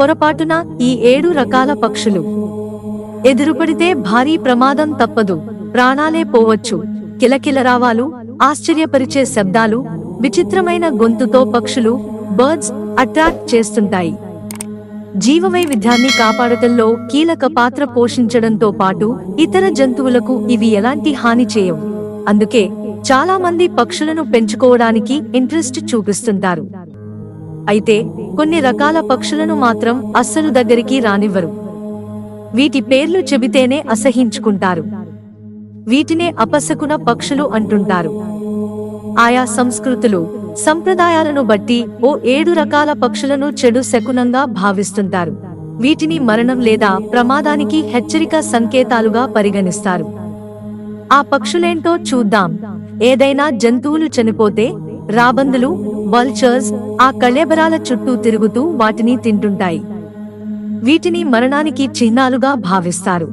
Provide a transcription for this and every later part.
పొరపాటున ఈ ఏడు రకాల పక్షులు. ఎదురుపడితే భారీ ప్రమాదం తప్పదు. ప్రాణాలే పోవచ్చు. కిలకిలరావాలు ఆశ్చర్యపరిచే శబ్దాలు విచిత్రమైన గొంతుతో పక్షులు బర్డ్స్ అట్రాక్ట్ చేస్తుంటాయి. జీవవైవిధ్యాన్ని కాపాడటంలో కీలక పాత్ర పోషించడంతో పాటు ఇతర జంతువులకు ఇవి ఎలాంటి హాని చేయవు. అందుకే చాలా మంది పక్షులను పెంచుకోవడానికి ఇంట్రెస్ట్ చూపిస్తుంటారు. అయితే కొన్ని రకాల పక్షులను మాత్రం అస్సలు దగ్గరికి రానివ్వరు. వీటి పేర్లు చెబితేనే అసహించుకుంటారు. వీటినే అపశకున పక్షులు అంటుంటారు. ఆయా సంస్కృతులు సంప్రదాయాలను బట్టి ఓ ఏడు రకాల పక్షులను చెడు శకునంగా భావిస్తుంటారు. వీటిని మరణం లేదా ప్రమాదానికి హెచ్చరిక సంకేతాలుగా పరిగణిస్తారు. ఆ పక్షులేంటో చూద్దాం. ఏదైనా జంతువులు చనిపోతే రాబందులు వల్చర్స్ ఆ కళేబరాల చుట్టూ తిరుగుతూ వాటిని తింటుంటాయి. వీటిని మరణానికి చిహ్నాలుగా భావిస్తారు.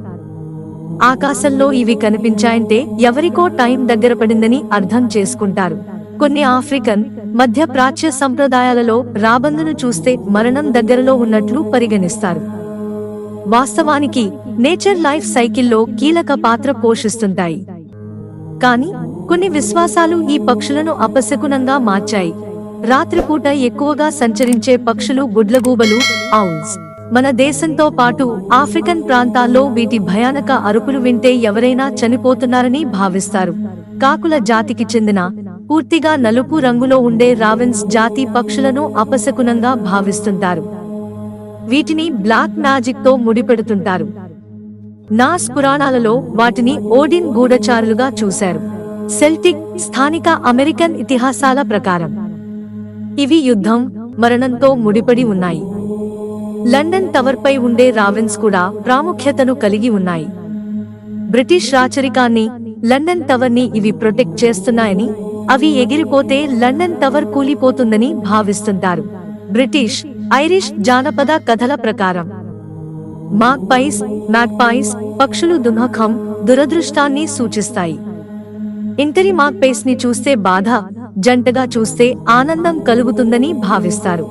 ఆకాశంలో ఇవి కనిపించాయంటే ఎవరికో టైం దగ్గర పడిందని అర్థం చేసుకుంటారు. కొన్ని ఆఫ్రికన్ మధ్య ప్రాచ్య సంప్రదాయాలలో రాబందును చూస్తే మరణం దగ్గరలో ఉన్నట్లు పరిగణిస్తారు. వాస్తవానికి నేచర్ లైఫ్ సైకిల్లో కీలక పాత్ర పోషిస్తుంటాయి. కానీ కొన్ని విశ్వాసాలు ఈ పక్షులను అపశకునంగా మార్చాయి. రాత్రిపూట ఎక్కువగా సంచరించే పక్షులు గుడ్లగూబలు ఔల్స్. మన దేశంతో పాటు ఆఫ్రికన్ ప్రాంతాల్లో వీటి భయానక అరుపులు వింటే ఎవరైనా చనిపోతున్నారని భావిస్తారు. కాకుల జాతికి చెందిన పూర్తిగా నలుపు రంగులో ఉండే రావెన్స్ జాతి పక్షులను అపశకునంగా భావిస్తుంటారు. వీటిని బ్లాక్ మ్యాజిక్తో ముడిపెడుతుంటారు. నాస్ పురాణాలలో వాటిని ఓడిన్ గూఢచారులుగా చూశారు. సెల్టిక్ స్థానిక అమెరికన్ ఇతిహాసాల ప్రకారం. ఇవి యుద్ధం మరణంతో ముడిపడి ఉన్నాయి. లండన్ టవర్పై ఉండే రావెన్స్ కూడా ప్రాముఖ్యతను కలిగి ఉన్నాయి. బ్రిటిష్ రాచరికాన్ని లండన్ టవర్ని ఇవి ప్రొటెక్ట్ చేస్తున్నాయని అవి ఎగిరిపోతే లండన్ టవర్ కూలిపోతుందని భావిస్తుంటారు. బ్రిటిష్ ఐరిష్ జానపద కథల ప్రకారం. మాక్పైస్ మ్యాక్పైస్ పక్షులు దుమఖం దురదృష్టాన్ని సూచిస్తాయి. ఇంటరి మాక్పైస్ని చూస్తే బాధ జంటగా చూస్తే ఆనందం కలుగుతుందని భావిస్తారు.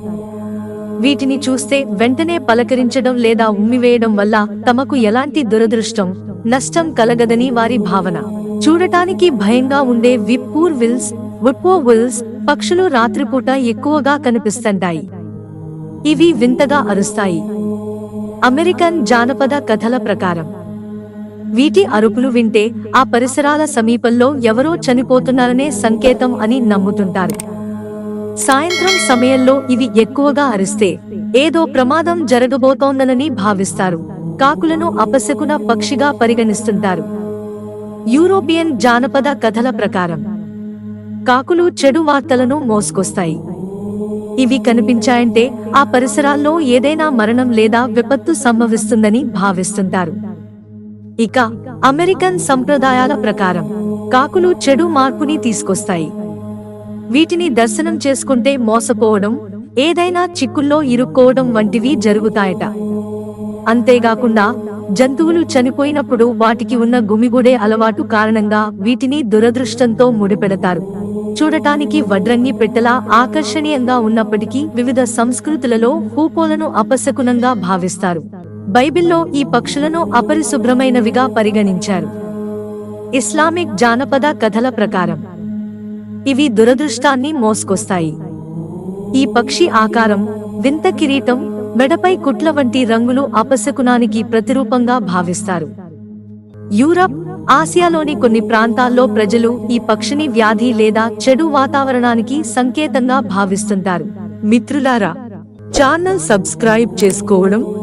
వీటిని చూస్తే వెంటనే పలకరించడం లేదా ఉమ్మివేయడం వల్ల తమకు ఎలాంటి దురదృష్టం నష్టం కలగదని వారి భావన. చూడటానికి భయంగా ఉండే విప్పూర్ విల్స్ వుడ్పో విల్స్ పక్షులు రాత్రిపూట ఎక్కువగా కనిపిస్తుంటాయి. ఇవి వింతగా అరుస్తాయి. అమెరికన్ జానపద కథల ప్రకారం. వీటి అరుపులు వింటే ఆ పరిసరాల సమీపంలో ఎవరో చనిపోతున్నారనే సంకేతం అని నమ్ముతుంటారు. సాయంత్రం సమయంలో ఇవి ఎక్కువగా అరిస్తే ఏదో ప్రమాదం జరగబోతోందనని భావిస్తారు. కాకులను అపశకున పక్షిగా పరిగణిస్తుంటారు. యూరోపియన్ జానపద కథల ప్రకారం కాకులు చెడు వార్తలను మోసుకొస్తాయి. ఇవి కనిపించాయంటే ఆ పరిసరాల్లో ఏదైనా మరణం లేదా విపత్తు సంభవిస్తుందని భావిస్తుంటారు. ఇక అమెరికన్ సంప్రదాయాల ప్రకారం కాకులు చెడు మార్పుని తీసుకొస్తాయి. వీటిని దర్శనం చేసుకుంటే మోసపోవడం ఏదైనా చిక్కుల్లో ఇరుక్కోవడం వంటివి జరుగుతాయట. అంతేగాకుండా జంతువులు చనిపోయినప్పుడు వాటికి ఉన్న గుమిగుడే అలవాటు కారణంగా వీటిని దురదృష్టంతో ముడిపెడతారు. చూడటానికి వడ్రంగి పెట్టలా ఆకర్షణీయంగా ఉన్నప్పటికీ వివిధ సంస్కృతులలో హూపోలను అపశకునంగా భావిస్తారు. బైబిల్లో ఈ పక్షులను అపరిశుభ్రమైనవిగా పరిగణించారు. ఇస్లామిక్ జానపద కథల ప్రకారం ఇవి దురదృష్టాన్ని మోసుకొస్తాయి. ఈ పక్షి ఆకారం వింత కిరీటం మెడపై కుట్ల వంటి రంగులు అపశకునానికి ప్రతిరూపంగా భావిస్తారు. యూరప్ ఆసియాలోని కొన్ని ప్రాంతాల్లో ప్రజలు ఈ పక్షిని వ్యాధి లేదా చెడు వాతావరణానికి సంకేతంగా భావిస్తుంటారు. మిత్రులారా ఛానల్ సబ్స్క్రైబ్ చేసుకోవడం